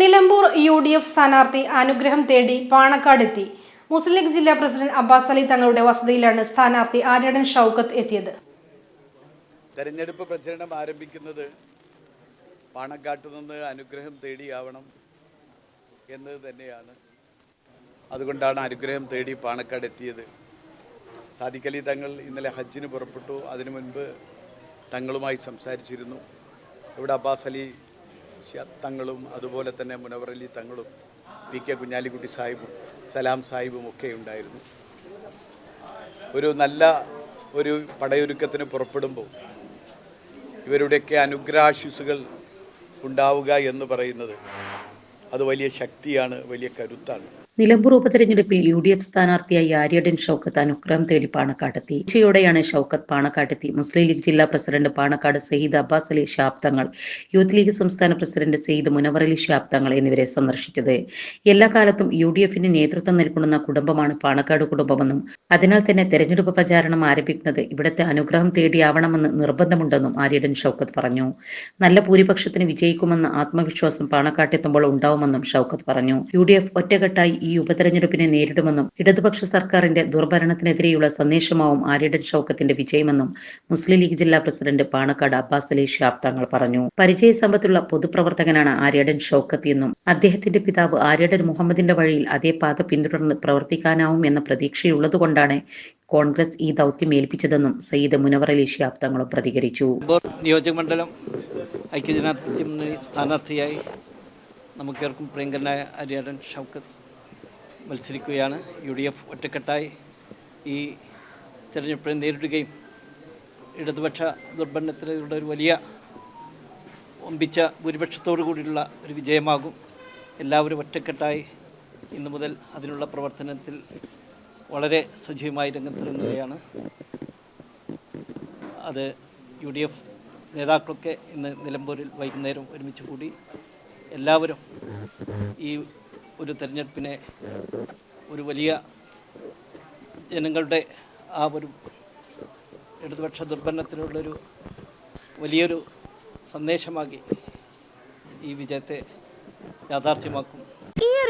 Nilambur U D F സ്ഥാനാർത്ഥി അനുഗ്രഹം തേടി പാണക്കാടെത്തി മുസ്ലിം ലീഗ് ജില്ലാ പ്രസിഡന്റ് അബ്ബാസ് അലി തങ്ങളുടെ വസതിയിലാണ് സ്ഥാനാർത്ഥി ആര്യടൻ ഷൗക്കത്ത് എത്തിയത്. തെരഞ്ഞെടുപ്പ് പ്രചരണം ആരംഭിക്കുന്നത് പാണക്കാട്ട് നിന്ന് അനുഗ്രഹം തേടിയാവണം എന്ന് തന്നെയാണ്. അതുകൊണ്ടാണ് അനുഗ്രഹം തേടി പാണക്കാട് എത്തിയത്. സാദിഖലി തങ്ങൾ ഇന്നലെ ഹജ്ജിന് പുറപ്പെട്ടു. അതിനു മുൻപ് തങ്ങളുമായി സംസാരിച്ചിരുന്നു. ഇവിടെ അബ്ബാസ് അലി തങ്ങളും അതുപോലെ തന്നെ മുനവറലി തങ്ങളും പി കെ കുഞ്ഞാലിക്കുട്ടി സാഹിബും സലാം സാഹിബും ഒക്കെ ഉണ്ടായിരുന്നു. ഒരു നല്ല ഒരു പടയൊരുക്കത്തിന് പുറപ്പെടുമ്പോൾ ഇവരുടെയൊക്കെ അനുഗ്രഹാശിസുകൾ ഉണ്ടാവുക എന്ന് പറയുന്നത് അത് വലിയ ശക്തിയാണ് വലിയ കരുത്താണ്. നിലമ്പൂർ ഉപതെരഞ്ഞെടുപ്പിൽ യു ഡി എഫ് സ്ഥാനാർത്ഥിയായി ആര്യടൻ ഷൌക്കത്ത് അനുഗ്രഹം തേടി പാണക്കാട്ടെത്തി. ഉച്ചയോടെയാണ് ഷൌക്കത്ത് പാണക്കാട്ടെത്തി. മുസ്ലിം ലീഗ് ജില്ലാ പ്രസിഡന്റ് പാണക്കാട് സയ്യിദ് അബ്ബാസ് അലി ഷാബ് തങ്ങൾ യൂത്ത് ലീഗ് സംസ്ഥാന പ്രസിഡന്റ് സയ്യിദ് മുനവർ അലി ഷാബ് തങ്ങൾ എന്നിവരെ സന്ദർശിച്ചത്. എല്ലാ കാലത്തും യു ഡി എഫിന് നേതൃത്വം നൽകുന്ന കുടുംബമാണ് പാണക്കാട് കുടുംബമെന്നും അതിനാൽ തന്നെ തെരഞ്ഞെടുപ്പ് പ്രചാരണം ആരംഭിക്കുന്നത് ഇവിടത്തെ അനുഗ്രഹം തേടിയാവണമെന്ന് നിർബന്ധമുണ്ടെന്നും ആര്യടൻ ഷൌക്കത്ത് പറഞ്ഞു. നല്ല ഭൂരിപക്ഷത്തിന് വിജയിക്കുമെന്ന ആത്മവിശ്വാസം പാണക്കാട്ടെത്തുമ്പോൾ ഉണ്ടാവുമെന്നും ഷൌക്കത്ത് പറഞ്ഞു. യു ഡി എഫ് ഒറ്റക്കെട്ടായി ഈ ഉപതെരഞ്ഞെടുപ്പിനെ നേരിടുമെന്നും ഇടതുപക്ഷ സർക്കാരിന്റെ ദുർഭരണത്തിനെതിരെയുള്ള സന്ദേശമാവും ആര്യടൻ ഷൗക്കത്തിന്റെ വിജയമെന്നും മുസ്ലിം ലീഗ് ജില്ലാ പ്രസിഡന്റ് പാണക്കാട് അബ്ബാസ് അലി ഷാബ് തങ്ങൾ പറഞ്ഞു. പരിചയസമ്പത്തുള്ള പൊതുപ്രവർത്തകനാണ് ആര്യടൻ ഷൌക്കത്ത് എന്നും അദ്ദേഹത്തിന്റെ പിതാവ് ആര്യടൻ മുഹമ്മദിന്റെ വഴിയിൽ അതേ പാത പിന്തുടർന്ന് പ്രവർത്തിക്കാനാവും എന്ന പ്രതീക്ഷയുള്ളതുകൊണ്ടാണ് കോൺഗ്രസ് ഈ ദൗത്യം ഏൽപ്പിച്ചതെന്നും സയ്യിദ് മുനവർ അലി ഷിയാബ് തങ്ങളും പ്രതികരിച്ചു. നിയോജകമണ്ഡലം ഐക്യജനാധിപത്യ മുന്നണി സ്ഥാനാർത്ഥിയായി നമുക്കേർക്കും പ്രിയങ്കരനായ അരിയാടൻ ഷൗക്കത്ത് മത്സരിക്കുകയാണ്. യു ഡി എഫ് ഒറ്റക്കെട്ടായി ഈ തെരഞ്ഞെടുപ്പിനെ നേരിടുകയും ഇടതുപക്ഷ ദുർബന്ധത്തിലൂടെ ഒരു വലിയ ഒമ്പിച്ച ഭൂരിപക്ഷത്തോടു കൂടിയുള്ള ഒരു വിജയമാകും. എല്ലാവരും ഒറ്റക്കെട്ടായി ഇന്നു മുതൽ അതിനുള്ള പ്രവർത്തനത്തിൽ വളരെ സജീവമായി രംഗത്തിറങ്ങുകയാണ് അത് യു ഡി എഫ് നേതാക്കളൊക്കെ ഇന്ന് നിലമ്പൂരിൽ വൈകുന്നേരം ഒരുമിച്ച് കൂടി എല്ലാവരും ഈ ഒരു തെരഞ്ഞെടുപ്പിനെ ഒരു വലിയ ജനങ്ങളുടെ ആ ഒരു ഇടതുപക്ഷ ദുർബലത്തിനുള്ളൊരു വലിയൊരു സന്ദേശമാക്കി ഈ വിജയത്തെ യാഥാർത്ഥ്യമാക്കും.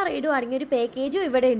എല്ലാ ഒരു പാക്കേജും ഇവിടെ ഉണ്ട്